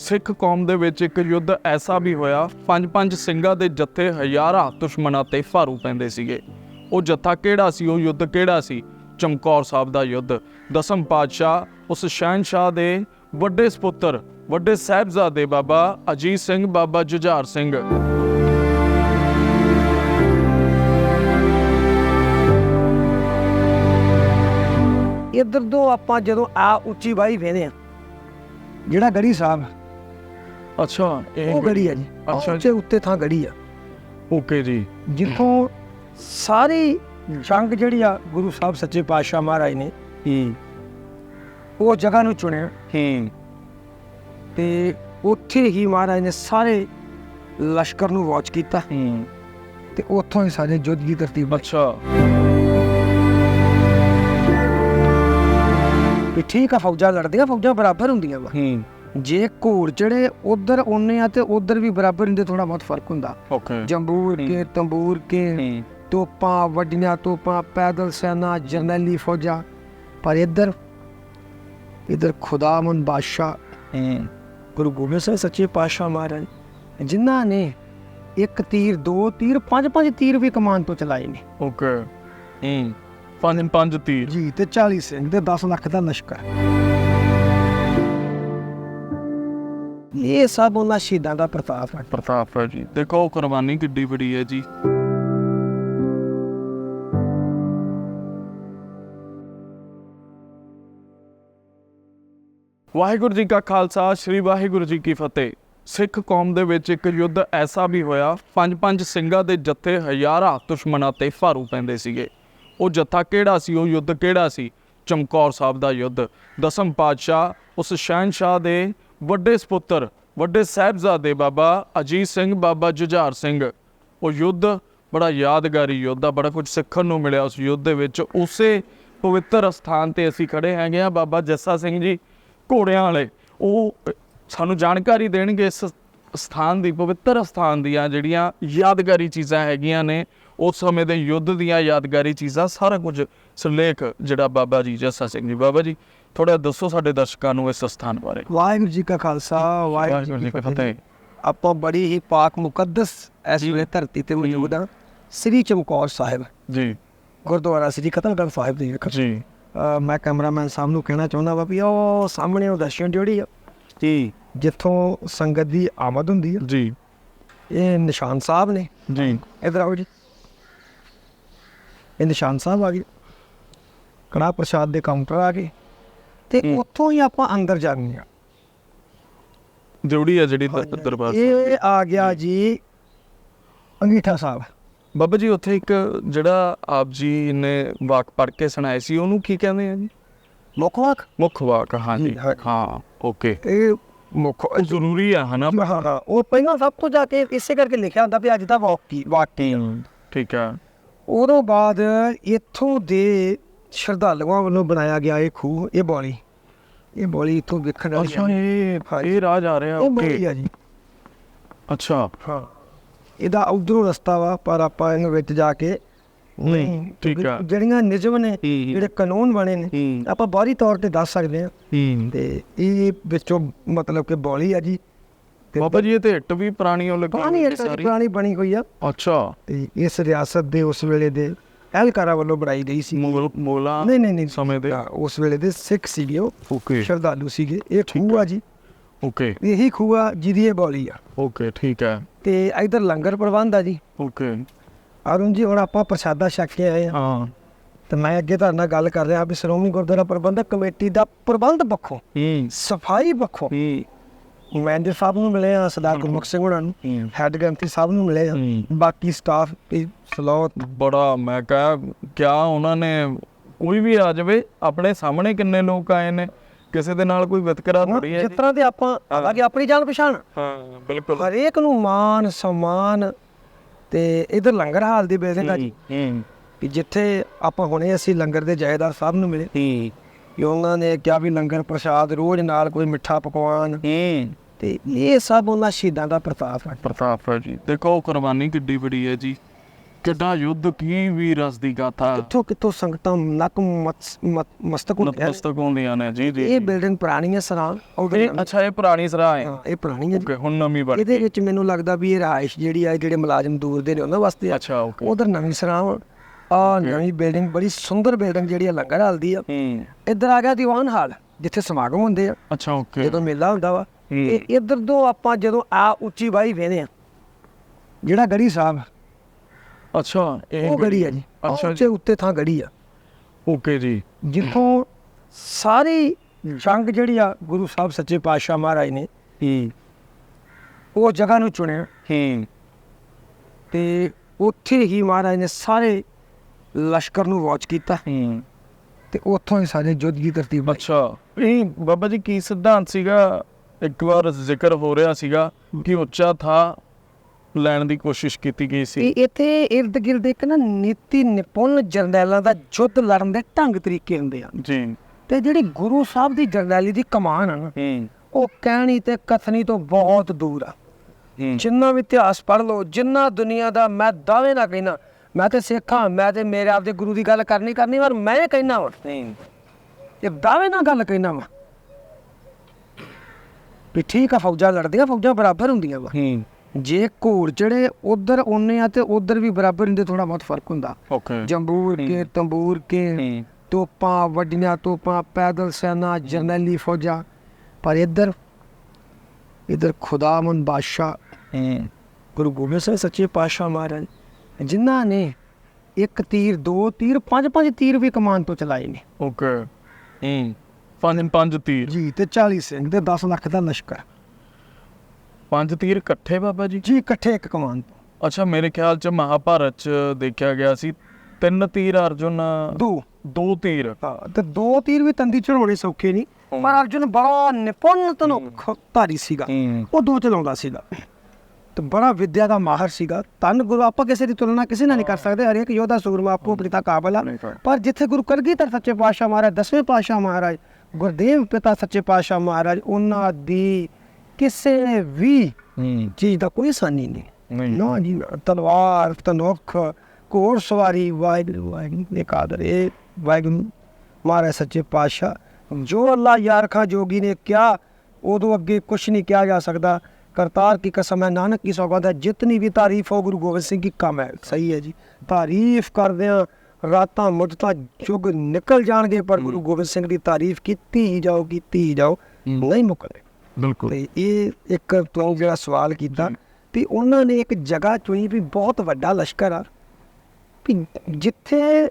ਸਿੱਖ ਕੌਮ ਦੇ ਵਿੱਚ ਇੱਕ ਯੁੱਧ ਐਸਾ ਵੀ ਹੋਇਆ, ਪੰਜ ਪੰਜ ਸਿੰਘਾਂ ਦੇ ਜੱਥੇ ਹਜ਼ਾਰਾਂ ਦੁਸ਼ਮਣਾਂ ਤੇ ਫਾਰੂ ਪੈਂਦੇ ਸੀਗੇ। ਉਹ ਜੱਥਾ ਕਿਹੜਾ ਸੀ, ਉਹ ਯੁੱਧ ਕਿਹੜਾ ਸੀ? ਚਮਕੌਰ ਸਾਹਿਬ ਦਾ ਯੁੱਧ। ਦਸਮ ਪਾਤਸ਼ਾਹ ਉਸ ਸ਼ਾਹ ਦੇ ਵੱਡੇ ਸੁਪੁੱਤਰ, ਵੱਡੇ ਸਾਹਿਬਜ਼ਾਦੇ ਬਾਬਾ ਅਜੀਤ ਸਿੰਘ, ਬਾਬਾ ਜੁਝਾਰ ਸਿੰਘ। ਇੱਧਰ ਤੋਂ ਆਪਾਂ ਜਦੋਂ ਆ ਉੱਚੀ ਬਾਈ ਵੇਨੇ ਆ ਜਿਹੜਾ ਗੜੀ ਸਾਹਿਬ ਅੱਛਾ ਉਹ ਗੜੀ ਆ ਜੀ। ਅੱਛਾ ਉੱਚੇ ਉੱਤੇ ਥਾਂ ਗੜੀ ਆ। ਓਕੇ ਜੀ। ਜਿੱਥੋਂ ਸਾਰੀ ਜੰਗ ਜਿਹੜੀ ਆ ਗੁਰੂ ਸਾਹਿਬ ਸੱਚੇ ਪਾਤਸ਼ਾਹ ਮਹਾਰਾਜ ਨੇ ਹੂੰ। ਉਹ ਜਗ੍ਹਾ ਨੂੰ ਚੁਣਿਆ। ਹੂੰ। ਤੇ ਉੱਥੇ ਹੀ ਮਹਾਰਾਜ ਨੇ ਸਾਰੇ ਲਸ਼ਕਰ ਨੂੰ ਵਾਚ ਕੀਤਾ। ਹੂੰ। ਤੇ ਉੱਥੋਂ ਹੀ ਸਾਰੇ ਯੁੱਧ ਦੀ ਤਰਤੀਬ ਅੱਛਾ। ਵੀ ਠੀਕ ਆ ਫੌਜਾਂ ਲੜਦੀਆਂ ਫੌਜਾਂ ਬਰਾਬਰ ਹੁੰਦੀਆਂ ਵਾ। ਹੂੰ। ਜੇ ਘੋੜ ਚੜੇ ਉਧਰ ਉਹਨੇ ਆ ਤੇ ਉਧਰ ਵੀ ਬਰਾਬਰ ਹੁੰਦੇ ਥੋੜਾ ਬਹੁਤ ਫ਼ਰਕ ਹੁੰਦਾ। ਓਕੇ। ਜੰਬੂਰ ਕੇ ਤੰਬੂਰ ਕੇ ਤੋਪਾਂ ਵੱਡੀਆਂ ਤੋਪਾਂ ਪੈਦਲ ਸੈਨਾ ਜਰਨੈਲੀ ਫੌਜਾਂ। ਪਰ ਇੱਧਰ ਇੱਧਰ ਖੁਦਾਮਨ ਬਾਦਸ਼ਾਹ। ਗੁਰੂ ਗੋਬਿੰਦ ਸਿੰਘ ਸੱਚੇ ਪਾਤਸ਼ਾਹ ਮਹਾਰਾਜ ਜਿਨ੍ਹਾਂ ਨੇ ਇੱਕ ਤੀਰ ਦੋ ਤੀਰ ਪੰਜ ਪੰਜ ਤੀਰ ਵੀ ਕਮਾਨ ਤੋਂ ਚਲਾਏ ਨੇ। ਓਕੇ। ਹੂੰ। ਪੰਜ ਪੰਜ ਤੀਰ। ਜੀ ਤੇ 40 ਸਿੰਘ ਤੇ 10 ਲੱਖ ਦਾ ਲਸ਼ਕਰ। ਇਹ ਸਭ ਉਹਨਾਂ ਸ਼ਹੀਦਾਂ ਦਾ ਪ੍ਰਤਾਪ ਹੈ। ਪ੍ਰਤਾਪ ਹੈ ਜੀ। ਦੇਖੋ ਕੁਰਬਾਨੀ ਕਿੱਡੀ ਬੜੀ ਹੈ ਜੀ। ਵਾਹਿਗੁਰੂ ਜੀ ਕਾ ਖਾਲਸਾ, ਸ੍ਰੀ ਵਾਹਿਗੁਰੂ ਜੀ ਕੀ ਫਤਿਹ। ਸਿੱਖ ਕੌਮ ਦੇ ਵਿੱਚ ਇੱਕ ਯੁੱਧ ਐਸਾ ਵੀ ਹੋਇਆ ਪੰਜ ਪੰਜ ਸਿੰਘਾਂ ਦੇ ਜੱਥੇ ਹਜ਼ਾਰਾਂ ਦੁਸ਼ਮਣਾਂ ਤੇ ਫਾਰੂ ਪੈਂਦੇ ਸੀਗੇ। ਉਹ ਜੱਥਾ ਕਿਹੜਾ ਸੀ, ਉਹ ਯੁੱਧ ਕਿਹੜਾ ਸੀ? ਚਮਕੌਰ ਸਾਹਿਬ ਦਾ ਯੁੱਧ। ਦਸਮ ਪਾਤਸ਼ਾਹ ਉਸ ਸ਼ਹਿਨशाह ਦੇ ਵੱਡੇ ਸੁਪੁੱਤਰ, ਵੱਡੇ ਸਾਹਿਬਜ਼ਾਦੇ ਬਾਬਾ ਅਜੀਤ ਸਿੰਘ, ਬਾਬਾ ਜੁਝਾਰ ਸਿੰਘ। ਉਹ ਯੁੱਧ, ਬੜਾ ਯਾਦਗਾਰੀ ਯੁੱਧ ਆ, ਬੜਾ ਕੁਝ ਸਿੱਖਣ ਨੂੰ ਮਿਲਿਆ ਉਸ ਯੁੱਧ ਦੇ ਵਿੱਚ। ਉਸੇ ਪਵਿੱਤਰ ਸਥਾਨ ਤੇ ਅਸੀਂ ਖੜੇ ਹੈਗੇ ਆ ਬਾਬਾ ਜੱਸਾ ਸਿੰਘ ਜੀ ਘੋੜਿਆਂ ਵਾਲੇ। ਉਹ ਸਾਨੂੰ ਜਾਣਕਾਰੀ ਦੇਣਗੇ ਇਸ ਸਥਾਨ ਦੀ, ਪਵਿੱਤਰ ਸਥਾਨ ਦੀਆਂ ਜਿਹੜੀਆਂ ਯਾਦਗਾਰੀ ਚੀਜ਼ਾਂ ਹੈਗੀਆਂ ਨੇ। ਉਸ ਸਮੇਂ ਦੇ ਯੁੱਧ ਦੀਆਂ ਯਾਦਗਾਰੀ ਚੀਜ਼ਾਂ, ਸਾਰਾ ਕੁਝ ਸਿਰਲੇਖ ਜਿਹੜਾ ਬਾਬਾ ਜੀ, ਜੱਸਾ ਸਿੰਘ ਜੀ, ਬਾਬਾ ਜੀ। ਥੋੜਾ ਦੱਸੋ ਸਾਡੇ ਦਰਸ਼ਕਾਂ ਨੂੰ ਇਸ ਸਥਾਨ ਬਾਰੇ। ਵਾਹਿਗੁਰੂ ਜੀ ਕਾ ਖਾਲਸਾ ਵਾਹਿਗੁਰੂ ਜੀ ਕੀ ਫਤਿਹ। ਆਪਾਂ ਬੜੀ ਹੀ ਪਾਕ ਮੁਕੱਦਸ ਇਸ ਵੇਲੇ ਧਰਤੀ ਤੇ ਮੌਜੂਦ ਹਾਂ। ਸ੍ਰੀ ਚਮਕੌਰ ਸਾਹਿਬ। ਜੀ। ਗੁਰਦੁਆਰਾ ਸ੍ਰੀ ਕਤਲਗੜ੍ਹ ਸਾਹਿਬ ਦੇ ਵਿਖੇ। ਜੀ। ਮੈਂ ਕੈਮਰਾਮੈਨ ਸਾਹਿਬ ਨੂੰ ਕਹਿਣਾ ਚਾਹੁੰਦਾ ਵਾ ਵੀ ਉਹ ਸਾਹਮਣੇ ਉਹ ਦਰਸ਼ਨ ਜਿਹੜੀ ਆ। ਜੀ। ਜਿੱਥੋਂ ਸੰਗਤ ਦੀ ਆਮਦ ਹੁੰਦੀ ਆ। ਜੀ। ਇਹ ਨਿਸ਼ਾਨ ਸਾਹਿਬ ਨੇ। ਜੀ। ਇਧਰ ਆਓ ਜੀ। ਇਹ ਨਿਸ਼ਾਨ ਸਾਹਿਬ ਆ ਗਏ। ਕੜਾ ਪ੍ਰਸ਼ਾਦ ਦੇ ਕਾਊਂਟਰ ਆ ਗਏ। ਤੇ ਹੂੰ। ਉੱਥੋਂ ਹੀ ਆਪਾਂ ਅੰਦਰ ਜਾਂਦੇ ਆ ਦਿਉੜੀ ਆ ਜਿਹੜੀ ਦਰ- ਦਰਬਾਰ। ਇਹ ਆ ਗਿਆ ਜੀ। ਅੰਗੀਠਾ ਸਾਹਿਬ। ਬਾਬਾ ਜੀ ਉੱਥੇ ਇੱਕ ਜਿਹੜਾ ਆਪ ਜੀ ਨੇ ਵਾਕ ਪੜ੍ਹ ਕੇ ਸੁਣਾਏ ਸੀ ਉਹਨੂੰ ਕੀ ਕਹਿੰਦੇ ਆ ਜੀ? ਮੁੱਖ ਵਾਕ? ਮੁੱਖ ਵਾਕ ਹਾਂ ਜੀ। ਜੀ, ਹਾਂ। ਹਾਂ ਓਕੇ। ਇਹ ਮੁੱਖ ਜ਼ਰੂਰੀ ਆ ਹਨਾ? ਹਾਂ ਹਾਂ ਉਹ ਪਹਿਲਾਂ ਸਭ ਤੋਂ ਜਾ ਕੇ ਇਸੇ ਕਰਕੇ ਲਿਖਿਆ ਹੁੰਦਾ ਵੀ ਅੱਜ ਦਾ ਵਾਕ ਕੀ ਵਾਕ। ਠੀਕ ਆ। ਉਦੋਂ ਬਾਅਦ ਇੱਥੋਂ ਦੇ ਸ਼ਰਧਾਲੂਆਂ ਵੱਲੋਂ ਬਣਾਇਆ ਗਿਆ ਇਹ ਖੂਹ ਇਹ ਬੋਲੀ ਇਹ ਬੋਲੀ ਇੱਥੋਂ ਵੇਖਣ ਵਾਲੀ ਅੱਛਾ ਆ। ਇਹ ਇਹ ਰਾਜ ਆ ਰਿਹਾ ਇਹ ਬੋਲੀ ਆ ਜੀ। ਅੱਛਾ। ਹਾਂ। ਇਹਦਾ ਉਧਰੋਂ ਰਸਤਾ ਵਾ ਪਰ ਆਪਾਂ ਇਹਨੂੰ ਵਿੱਚ ਜਾ ਕੇ ਨਹੀਂ ਠੀਕ ਆ। ਜਿਹੜੀਆਂ ਨਿਯਮ ਨੇ ਜਿਹੜੇ ਕਾਨੂੰਨ ਬਣੇ ਨੇ ਹੂੰ। ਆਪਾਂ ਬਾਹਰੀ ਤੌਰ ਤੇ ਦੱਸ ਸਕਦੇ ਹਾਂ। ਹੂੰ। ਤੇ ਇਹ ਵਿੱਚੋਂ ਮਤਲਬ ਕਿ ਬੋਲੀ ਆ ਜੀ। ਬਾਬਾ ਜੀ ਇਹ ਤੇ ਇੱਟ ਵੀ ਪੁਰਾਣੀ ਉਹ ਲੱਗੀ ਪੁਰਾਣੀ ਬਣੀ ਹੋਈ ਆ। ਅੱਛਾ। ਇਸ ਰਿਆਸਤ ਦੇ ਉਸ ਵੇਲੇ ਦੇ ਅਹਿਲਕਾਰਾਂ ਵੱਲੋਂ ਬਣਾਈ ਗਈ ਸੀ। ਮੋਲਾ ਨਹੀਂ ਨਹੀਂ ਨਹੀਂ। ਸਮੇਂ ਦੇ। ਉਸ ਵੇਲੇ ਦੇ ਸਿੱਖ ਸੀਗੇ ਉਹ। ਓਕੇ। ਸ਼ਰਧਾਲੂ ਸੀਗੇ। ਇਹ ਖੂਹ ਆ ਜੀ। ਓਕੇ। ਇਹੀ ਖੂਹ ਆ ਜਿਹਦੀ ਇਹ ਬੋਲੀ ਆ। ਓਕੇ ਠੀਕ ਹੈ। ਤੇ ਇਧਰ ਲੰਗਰ ਪ੍ਰਬੰਧ ਆ ਜੀ। ਓਕੇ। ਅਰੁਣ ਜੀ ਹੁਣ ਆਪਾਂ ਪ੍ਰਸ਼ਾਦਾ ਛਕ ਕੇ ਆਏ ਆ। ਹਾਂ। ਤੇ ਮੈਂ ਅੱਗੇ ਤੁਹਾਡੇ ਨਾਲ ਗੱਲ ਕਰ ਰਿਹਾ ਵੀ ਸ਼੍ਰੋਮਣੀ ਗੁਰਦੁਆਰਾ ਪ੍ਰਬੰਧਕ ਕਮੇਟੀ ਦਾ ਪ੍ਰਬੰਧ ਪੱਖੋਂ ਹੂੰ। ਸਫ਼ਾਈ ਪੱਖੋਂ ਹੂੰ। ਮੈਨੇਜਰ ਸਾਹਿਬ ਨੂੰ ਮਿਲੇ ਆ ਸਰਦਾਰ ਗੁਰਮੁਖ ਸਿੰਘ ਹੋਣਾ ਨੂੰ ਹੈੱਡ ਗ੍ਰੰਥੀ ਸਾਹਿਬ ਨੂੰ ਮਿਲੇ ਆ। ਬਾਕੀ ਸਟਾਫ ਤੇ ਸਲੋਤ ਬੜਾ ਮੈਂ ਕਹਾਂ ਕਿਆ ਉਹਨਾਂ ਨੇ ਕੋਈ ਵੀ ਆ ਜਾਵੇ ਆਪਣੇ ਸਾਹਮਣੇ ਕਿੰਨੇ ਲੋਕ ਆਏ ਨੇ ਕਿਸੇ ਦੇ ਨਾਲ ਕੋਈ ਵਿਤਕਰਾ ਥੋੜੀ ਹੈ ਜਿਸ ਤਰ੍ਹਾਂ ਦੇ ਆਪਾਂ ਹਾਲਾਂਕਿ ਆਪਣੀ ਜਾਣ ਪਛਾਣ। ਹਾਂ ਬਿਲਕੁਲ। ਹਰੇਕ ਨੂੰ ਮਾਨ ਸਨਮਾਨ ਤੇ ਇਧਰ ਲੰਗਰ ਹਾਲ ਦੀ ਬਿਲਡਿੰਗ ਆ ਜੀ। ਕਿ ਜਿੱਥੇ ਆਪਾਂ ਹੁਣੇ ਅਸੀਂ ਲੰਗਰ ਦੇ ਜਾਇਦਾਰ ਸਾਹਿਬ ਨੂੰ ਮਿਲੇ। ਕਿ ਉਹਨਾਂ ਨੇ ਕਿਹਾ ਵੀ ਲੰਗਰ ਪ੍ਰਸ਼ਾਦ ਰੋਜ਼ ਨਾਲ ਕੋਈ ਮਿੱਠਾ ਪਕਵਾਨ। ਹੂੰ। ਤੇ ਇਹ ਸਭ ਉਹਨਾਂ ਸ਼ਹੀਦਾਂ ਦਾ ਪ੍ਰਤਾਪ ਹੈ। ਪ੍ਰਤਾਪ ਹੈ ਜੀ। ਦੇਖੋ ਕੁਰਬਾਨੀ ਕਿੱਡੀ ਬੜੀ ਹੈ ਜੀ। ਕਿੱਡਾ ਯੁੱਧ ਕੀ ਵੀ ਰਸ ਦੀ ਗਾਥਾ। ਕਿੱਥੋਂ ਕਿੱਥੋਂ ਸੰਗਤਾਂ ਨਕ ਮਸਤਕ ਨਤਮਸਤਕ ਹੁੰਦੀਆਂ ਨੇ ਜੀ ਜੀ ਇਹ ਬਿਲਡਿੰਗ ਪੁਰਾਣੀ ਹੈ ਸਰਾਂ ਉਹ ਇਹ ਅੱਛਾ ਇਹ ਪੁਰਾਣੀ ਸਰਾਹ ਹੈ। ਹਾਂ ਇਹ ਪੁਰਾਣੀ ਹੈ। ਓਕੇ ਹੁਣ ਨਵੀਂ ਬਣ ਇਹਦੇ ਵਿੱਚ ਮੈਨੂੰ ਲੱਗਦਾ ਵੀ ਇਹ ਰਾਇਸ਼ ਜਿਹੜੀ ਆ ਜਿਹੜੇ ਮੁਲਾਜ਼ਮ ਦੂਰ ਦੇ ਨੇ ਉਹਨਾਂ ਵਾਸਤੇ ਆ। ਅੱਛਾ ਓਕੇ ਉਧਰ ਨਵੀਂ ਸਰਾਂ ਆ ਨਵੀਂ ਬਿਲਡਿੰਗ ਬੜੀ ਸੁੰਦਰ ਬਿਲਡਿੰਗ ਜਿਹੜੀ ਆ ਲੰਗਰ ਹਾਲ ਦੀ ਆ। ਹੂੰ। ਇੱਧਰ ਆ ਗਿਆ ਦੀਵਾਨ ਹਾਲ ਜਿੱਥੇ ਸਮਾਗਮ ਹੁੰਦੇ ਆ। ਅੱਛਾ ਓਕੇ ਜਦੋਂ ਮੇਲਾ ਹੁੰਦਾ ਵਾ। ਇਹ ਇੱਧਰ ਤੋਂ ਆਪਾਂ ਜਦੋਂ ਆ ਉੱਚੀ ਬਾਈ ਵੇਨੇ ਆ ਜਿਹੜਾ ਗੜੀ ਸਾਹਿਬ ਅੱਛਾ ਇਹ ਉਹ ਗੜੀ ਆ ਜੀ। ਅੱਛਾ ਉੱਚੇ ਉੱਤੇ ਥਾਂ ਗੜੀ ਆ। ਓਕੇ ਜੀ। ਜਿੱਥੋਂ ਸਾਰੀ ਜੰਗ ਜਿਹੜੀ ਆ ਗੁਰੂ ਸਾਹਿਬ ਸੱਚੇ ਪਾਤਸ਼ਾਹ ਮਹਾਰਾਜ ਨੇ ਹੂੰ। ਉਹ ਜਗ੍ਹਾ ਨੂੰ ਚੁਣਿਆ। ਹੂੰ। ਤੇ ਉੱਥੇ ਹੀ ਮਹਾਰਾਜ ਨੇ ਸਾਰੇ ਲਸ਼ਕਰ ਨੂੰ ਵਾਚ ਕੀਤਾ। ਹੂੰ। ਤੇ ਉੱਥੋਂ ਹੀ ਸਾਰੇ ਯੁੱਧ ਦੀ ਤਰਤੀਬ। ਅੱਛਾ। ਇਹ ਬਾਬਾ ਜੀ ਕੀ ਸਿਧਾਂਤ ਸੀਗਾ? ਇੱਕ ਵਾਰ ਜ਼ਿਕਰ ਹੋ ਰਿਹਾ ਸੀਗਾ ਕਿ ਉੱਚਾ ਥਾ ਲੈਣ ਦੀ ਕੋਸ਼ਿਸ਼ ਕੀਤੀ ਗਈ ਸੀ। ਇਹ ਇੱਥੇ ਇਰਦ ਗਿਰਦ ਇੱਕ ਨਾ ਨੀਤੀ ਨਿਪੁੰਨ ਜਰਨੈਲਾਂ ਦਾ ਯੁੱਧ ਲੜਨ ਦੇ ਢੰਗ ਤਰੀਕੇ ਹੁੰਦੇ ਆ। ਜੀ। ਤੇ ਜਿਹੜੀ ਗੁਰੂ ਸਾਹਿਬ ਦੀ ਜਰਨੈਲੀ ਦੀ ਕਮਾਨ ਆ ਨਾ ਹੂੰ। ਉਹ ਕਹਿਣੀ ਤੇ ਕਥਨੀ ਤੋਂ ਬਹੁਤ ਦੂਰ ਆ। ਜਿੰਨਾ ਵੀ ਇਤਿਹਾਸ ਪੜ੍ਹ ਲਓ ਜਿੰਨਾ ਦੁਨੀਆ ਦਾ ਮੈਂ ਦਾਅਵੇ ਨਾ ਕਹਿਣਾ ਮੈਂ ਤੇ ਸਿੱਖਾਂ ਮੈਂ ਤੇ ਮੇਰੇ ਆਪ ਦੇ ਗੁਰੂ ਦੀ ਗੱਲ ਕਰਨੀ ਕਰਨੀ ਪਰ ਮੈਂ ਕਹਿਣਾ ਵਾ। ਹੂੰ ਇਹ ਦਾਅਵੇ ਨਾਲ ਗੱਲ ਕਹਿਣਾ ਵਾ ਵੀ ਠੀਕ ਆ ਫੌਜਾਂ ਲੜਦੀਆਂ ਫੌਜਾਂ ਬਰਾਬਰ ਹੁੰਦੀਆਂ ਵਾ। ਹੂੰ। ਜੇ ਘੋੜ ਚੜੇ ਉਧਰ ਉਹਨੇ ਆ ਤੇ ਉਧਰ ਵੀ ਬਰਾਬਰ ਹੁੰਦੇ ਥੋੜਾ ਬਹੁਤ ਫ਼ਰਕ ਹੁੰਦਾ। ਓਕੇ। ਜੰਬੂਰ ਕੇ ਤੰਬੂਰ ਕੇ ਹੂੰ। ਤੋਪਾਂ ਵੱਡੀਆਂ ਤੋਪਾਂ ਪੈਦਲ ਸੈਨਾ ਜਰਨੈਲੀ ਫੌਜਾਂ। ਪਰ ਇੱਧਰ ਇੱਧਰ ਖੁਦਾਮੰਦ ਬਾਦਸ਼ਾਹ। ਹੂੰ। ਗੁਰੂ ਗੋਬਿੰਦ ਸਿੰਘ ਸੱਚੇ ਪਾਤਸ਼ਾਹ ਮਹਾਰਾਜ ਜਿਨ੍ਹਾਂ ਨੇ ਇੱਕ ਤੀਰ ਦੋ ਤੀਰ ਪੰਜ ਪੰਜ ਤੀਰ ਵੀ ਕਮਾਨ ਤੋਂ ਚਲਾਏ ਨੇ। ਓਕੇ। ਹੂੰ ਪੰਜ ਪੰਜ ਤੀਰ। ਜੀ ਤੇ 40 ਸਿੰਘ ਤੇ 10 ਲੱਖ ਦਾ ਲਸ਼ਕਰ। ਪੰਜ ਤੀਰ ਇਕੱਠੇ ਬਾਬਾ ਜੀ? ਜੀ ਇਕੱਠੇ ਇੱਕ ਕਮਾਨ ਤੋਂ। ਅੱਛਾ ਮੇਰੇ ਖਿਆਲ ਚ ਮਹਾਭਾਰਤ ਚ ਦੇਖਿਆ ਗਿਆ ਸੀ ਤਿੰਨ ਤੀਰ ਅਰਜੁਨ ਦੋ। ਦੋ ਤੀਰ। ਹਾਂ, ਤੇ ਦੋ ਤੀਰ ਵੀ ਤੰਦੀ ਚੜਾਉਣੇ ਸੌਖੇ ਨਹੀਂ ਪਰ ਅਰਜੁਨ ਬੜਾ ਨਿਪੁੰਨ ਤਨੁੱਖ ਧਾਰੀ ਸੀਗਾ ਉਹ ਦੋ ਚਲਾਉਂਦਾ ਸੀਗਾ। ਤੇ ਬੜਾ ਵਿਦਿਆ ਦਾ ਮਾਹਰ ਸੀਗਾ। ਤਨ ਗੁਰੂ ਆਪਾਂ ਕਿਸੇ ਦੀ ਤੁਲਨਾ ਕਿਸੇ ਨਾਲ ਨਹੀਂ ਕਰ ਸਕਦੇ। ਹਰੇਕ ਯੋਧਾ ਸੂਰਮਾ ਆਪੋ ਪਿਤਾ ਕਾਬਲ ਆ। ਕਰ- ਪਰ ਜਿੱਥੇ ਗੁਰੂ ਕਲਗੀਧਰ ਸੱਚੇ ਪਾਤਸ਼ਾਹ ਮਹਾਰਾਜ ਦਸਵੇਂ ਪਾਤਸ਼ਾਹ ਮਹਾਰਾਜ ਗੁਰਦੇਵ ਪਿਤਾ ਸੱਚੇ ਪਾਤਸ਼ਾਹ ਮਹਾਰਾਜ ਉਹਨਾਂ ਦੀ ਕਿਸੇ ਵੀ ਚੀਜ਼ ਦਾ ਕੋਈ ਸਾਨੀ ਨਹੀਂ। ਨਾ ਜੀ। ਤਲਵਾਰ ਤਨੁੱਖ ਘੋੜ ਸਵਾਰੀ ਵਾਹਿਗੁਰੂ ਵਾਹਿਗੁਰੂ ਦੇ ਕਾਦਰ ਇਹ ਵਾਹਿਗੁਰੂ ਮਹਾਰਾਜ ਸੱਚੇ ਪਾਤਸ਼ਾਹ। ਜੋ ਅੱਲਾ ਯਾਰ ਖਾਂ ਜੋਗੀ ਨੇ ਕਿਹਾ ਉਦੋਂ ਅੱਗੇ ਕੁਛ ਨਹੀਂ ਕਿਹਾ ਜਾ ਸਕਦਾ। ਕਰਤਾਰ ਕੀ ਕਸਮ ਹੈ ਨਾਨਕ ਕੀ ਸੌਗੰਧ ਹੈ ਜਿਤਨੀ ਵੀ ਤਾਰੀਫ ਹੋ ਗੁਰੂ ਗੋਬਿੰਦ ਸਿੰਘ ਕੀ ਕਮ ਹੈ। ਸਹੀ ਹੈ ਜੀ। ਤਾਰੀਫ ਕਰਦਿਆਂ ਰਾਤਾਂ ਮੁੱਦਤਾਂ ਜੁਗ ਨਿਕਲ ਜਾਣਗੇ ਪਰ ਗੁਰੂ ਗੋਬਿੰਦ ਸਿੰਘ ਦੀ ਤਾਰੀਫ ਕੀਤੀ ਹੀ ਜਾਓ ਕੀਤੀ ਹੀ ਜਾਓ। ਨਹੀਂ ਮੁੱਕਦੇ। ਬਿਲਕੁਲ। ਤੇ ਇਹ ਇੱਕ ਤੂੰ ਜਿਹੜਾ ਸਵਾਲ ਕੀਤਾ ਤੇ ਉਹਨਾਂ ਨੇ ਇੱਕ ਜਗ੍ਹਾ ਚੁਣੀ ਵੀ ਬਹੁਤ ਵੱਡਾ ਲਸ਼ਕਰ ਆ ਜਿੱਥੇ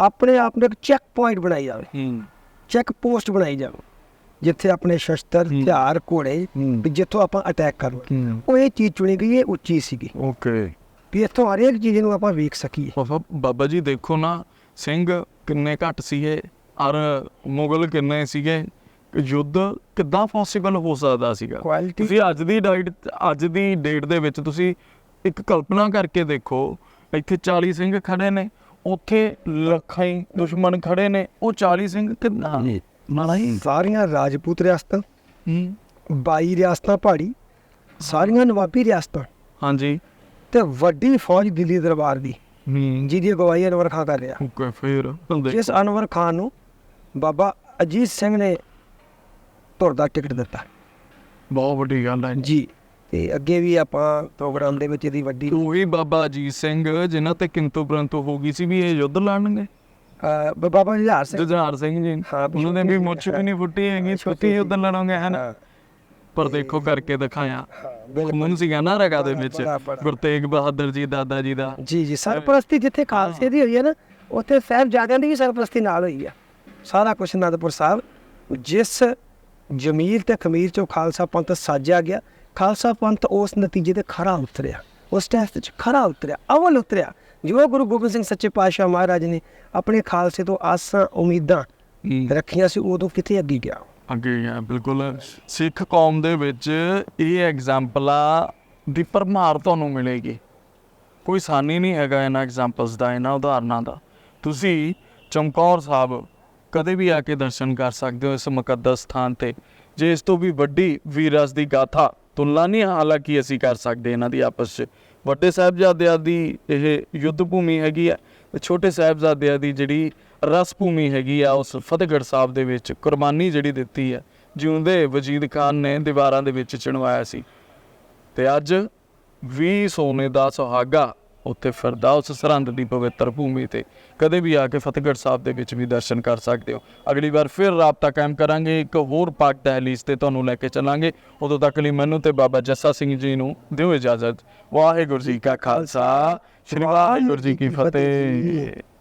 ਆਪਣੇ ਆਪ ਨੂੰ ਇੱਕ ਚੈੱਕ ਪੁਆਇੰਟ ਬਣਾਈ ਜਾਵੇ। ਹੂੰ। ਚੈੱਕ ਪੋਸਟ ਬਣਾਈ ਜਾਵੇ। ਜਿੱਥੇ ਆਪਣੇ ਸ਼ਸਤਰ। ਹਥਿਆਰ ਘੋੜੇ। ਵੀ ਜਿੱਥੋਂ ਆਪਾਂ ਅਟੈਕ ਹੂੰ। ਉਹ ਇਹ ਚੀਜ਼ ਚੁਣੀ ਗਈ ਇਹ ਉੱਚੀ ਸੀਗੀ। ਓਕੇ। ਵੀ ਇੱਥੋਂ ਹਰੇਕ ਚੀਜ਼ ਨੂੰ ਆਪਾਂ ਵੇਖ ਸਕੀਏ। ਬਾਬਾ ਜੀ ਦੇਖੋ ਨਾ ਸਿੰਘ ਕਿੰਨੇ ਘੱਟ ਸੀਗੇ ਔਰ ਮੁਗਲ ਕਿੰਨੇ ਸੀਗੇ ਕਿ ਯੁੱਧ ਕਿੱਦਾਂ ਪੋਸੀਬਲ ਹੋ ਸਕਦਾ ਸੀਗਾ? ਤੁਸੀਂ ਅੱਜ ਦੀ ਡਾਈਟ ਅੱਜ ਦੀ ਡੇਟ ਦੇ ਵਿੱਚ ਤੁਸੀਂ ਇੱਕ ਕਲਪਨਾ ਕਰਕੇ ਦੇਖੋ ਇੱਥੇ 40 ਸਿੰਘ ਖੜੇ ਨੇ ਉੱਥੇ ਲੱਖਾਂ ਹੀ ਦੁਸ਼ਮਣ ਖੜੇ ਨੇ ਉਹ 40 ਸਿੰਘ ਕਿੰਨਾ ਮਾੜਾ ਹੀ ਸਾਰੀਆਂ ਰਾਜਪੂਤ ਰਿਆਸਤਾਂ ਹੂੰ। 22 ਰਿਆਸਤਾਂ ਪਹਾੜੀ ਸਾਰੀਆਂ ਨਵਾਬੀ ਰਿਆਸਤਾਂ। ਹਾਂਜੀ। ਤੇ ਵੱਡੀ ਫੌਜ ਦਿੱਲੀ ਦਰਬਾਰ ਦੀ ਹੂੰ। ਜਿਹਦੀ ਅਗਵਾਈ ਅਨਵਰ ਖਾਨ ਕਰ ਰਿਹਾ। ਓਕੇ ਫਿਰ ਜਿਸ ਅਨਵਰ ਖਾਨ ਨੂੰ ਬਾਬਾ ਅਜੀਤ ਸਿੰਘ ਨੇ ਧੁਰ ਦਾ ਟਿਕਟ ਦਿੱਤਾ। ਬਹੁਤ ਵੱਡੀ ਗੱਲ ਹੈ। ਜੀ ਤੇ ਅੱਗੇ ਵੀ ਆਪਾਂ ਪ੍ਰੋਗਰਾਮ ਦੇ ਵਿੱਚ ਇਹਦੀ ਵੱਡੀ ਉਹੀ ਬਾਬਾ ਅਜੀਤ ਸਿੰਘ ਜਿਨ੍ਹਾਂ ਤੇ ਕਿੰਤੂ ਪ੍ਰੰਤੂ ਹੋ ਗਈ ਸੀ ਵੀ ਇਹ ਯੁੱਧ ਲੜਨਗੇ। ਬਾਬਾ ਜੁਝਾਰ ਸਿੰਘ। ਜੁਝਾਰ ਸਿੰਘ ਜੀ। ਹਾਂ, ਉਹਨਾਂ ਨੇ ਵੀ ਮੁੱਛ ਵੀ ਨਹੀਂ ਫੁੱਟੀ ਹੈਗੀ ਛੋਟੀ ਯੁੱਧ ਲੜੋਗੇ ਹਨ? ਪਰ ਦੇਖੋ ਕਰਕੇ ਦਿਖਾਇਆ। ਮਨ ਸੀਗਾ ਨਾ ਰਗਾ ਦੇ ਵਿੱਚ। ਗੁਰਤੇਗ ਬਹਾਦਰ ਜੀ ਦਾਦਾ ਜੀ ਦਾ। ਜੀ ਜੀ ਸਰਪ੍ਰਸਤੀ ਜਿੱਥੇ ਖਾਲਸੇ ਦੀ ਹੋਈ ਹੈ ਨਾ ਉੱਥੇ ਸਾਹਿਬਜ਼ਾਦਿਆਂ ਦੀ ਵੀ ਸਰਪ੍ਰਸਤੀ ਨਾਲ ਹੋਈ ਹੈ ਸਾਰਾ ਕੁਝ ਅਨੰਦਪੁਰ ਸਾਹਿਬ ਜਿਸ ਜਮੀਰ ਤੇ ਖਮੀਰ ਚੋਂ ਖਾਲਸਾ ਪੰਥ ਸਾਜਿਆ ਗਿਆ ਖਾਲਸਾ ਪੰਥ ਉਸ ਨਤੀਜੇ ਤੇ ਖਰਾ ਉਤਰਿਆ। ਉਸ ਟੈਸਟ 'ਚ ਖਰਾ ਉਤਰਿਆ ਅਵਲ ਉਤਰਿਆ। ਜੋ ਗੁਰੂ ਗੋਬਿੰਦ ਸਿੰਘ ਸੱਚੇ ਪਾਤਸ਼ਾਹ ਮਹਾਰਾਜ ਨੇ ਆਪਣੇ ਖਾਲਸੇ ਤੋਂ ਆਸਾਂ ਉਮੀਦਾਂ ਰੱਖੀਆਂ ਸੀ ਉਦੋਂ ਕਿਤੇ ਅੱਗੇ ਗਿਆ? ਅੱਗੇ ਗਿਆ ਬਿਲਕੁਲ। ਸਿੱਖ ਕੌਮ ਦੇ ਵਿੱਚ ਇਹ ਐਗਜ਼ਾਮਪਲਾਂ ਦੀ ਭਰਮਾਰ ਤੁਹਾਨੂੰ ਮਿਲੇਗੀ। ਕੋਈ ਸਾਨੀ ਨਹੀਂ ਹੈਗਾ ਇਹਨਾਂ ਐਗਜ਼ਾਮਪਲਸ ਦਾ ਇਹਨਾਂ ਉਦਾਹਰਨਾਂ ਦਾ। ਤੁਸੀਂ ਚਮਕੌਰ ਸਾਹਿਬ ਕਦੇ ਵੀ ਆ ਕੇ ਦਰਸ਼ਨ ਕਰ ਸਕਦੇ ਹੋ ਇਸ ਮੁਕੱਦਸ ਸਥਾਨ ਤੇ। ਜੇ ਇਸ ਤੋਂ ਵੀ ਵੱਡੀ ਵੀਰਸ ਦੀ ਗਾਥਾ ਤੁਲਨਾ ਨਹੀਂ ਹਾਲਾਂਕਿ ਅਸੀਂ ਕਰ ਸਕਦੇ ਇਹਨਾਂ ਦੀ ਆਪਸ 'ਚ। ਵੱਡੇ ਸਾਹਿਬਜ਼ਾਦਿਆਂ ਦੀ ਇਹ ਯੁੱਧ ਭੂਮੀ ਹੈਗੀ ਆ ਤੇ ਛੋਟੇ ਸਾਹਿਬਜ਼ਾਦਿਆਂ ਦੀ ਜਿਹੜੀ ਰਸ ਭੂਮੀ ਹੈਗੀ ਆ, ਉਸ ਫਤਿਹਗੜ੍ਹ ਸਾਹਿਬ ਦੇ ਵਿੱਚ ਕੁਰਬਾਨੀ ਜਿਹੜੀ ਦਿੱਤੀ ਆ, ਜਿਉਂਦੇ ਵਜੀਦ ਖਾਨ ਨੇ ਦੀਵਾਰਾਂ ਦੇ ਵਿੱਚ ਚਿਣਵਾਇਆ ਸੀ। ਤੇ ਅੱਜ ਵੀ ਸੋਨੇ ਦਾ ਸੁਹਾਗਾ ਉੱਥੇ ਫਿਰਦਾ ਉਸ ਸਰਹੰਦ ਦੀ ਪਵਿੱਤਰ ਭੂਮੀ ਤੇ। ਕਦੇ ਵੀ ਆ ਕੇ ਫਤਿਹਗੜ੍ਹ ਸਾਹਿਬ ਦੇ ਵਿੱਚ ਵੀ ਦਰਸ਼ਨ ਕਰ ਸਕਦੇ ਹੋ। ਅਗਲੀ ਵਾਰ ਫਿਰ ਰਾਬਤਾ ਕਾਇਮ ਕਰਾਂਗੇ, ਇੱਕ ਹੋਰ ਪਾਕ ਦਹਲੀਜ਼ ਤੇ ਤੁਹਾਨੂੰ ਲੈ ਕੇ ਚੱਲਾਂਗੇ। ਉਦੋਂ ਤੱਕ ਲਈ ਮੈਨੂੰ ਤੇ ਬਾਬਾ ਜੱਸਾ ਸਿੰਘ ਜੀ ਨੂੰ ਦਿਓ ਇਜਾਜ਼ਤ। ਵਾਹਿਗੁਰੂ ਜੀ ਕਾ ਖਾਲਸਾ, ਸ੍ਰੀ ਵਾਹਿਗੁਰੂ ਜੀ ਕੀ ਫਤਿਹ।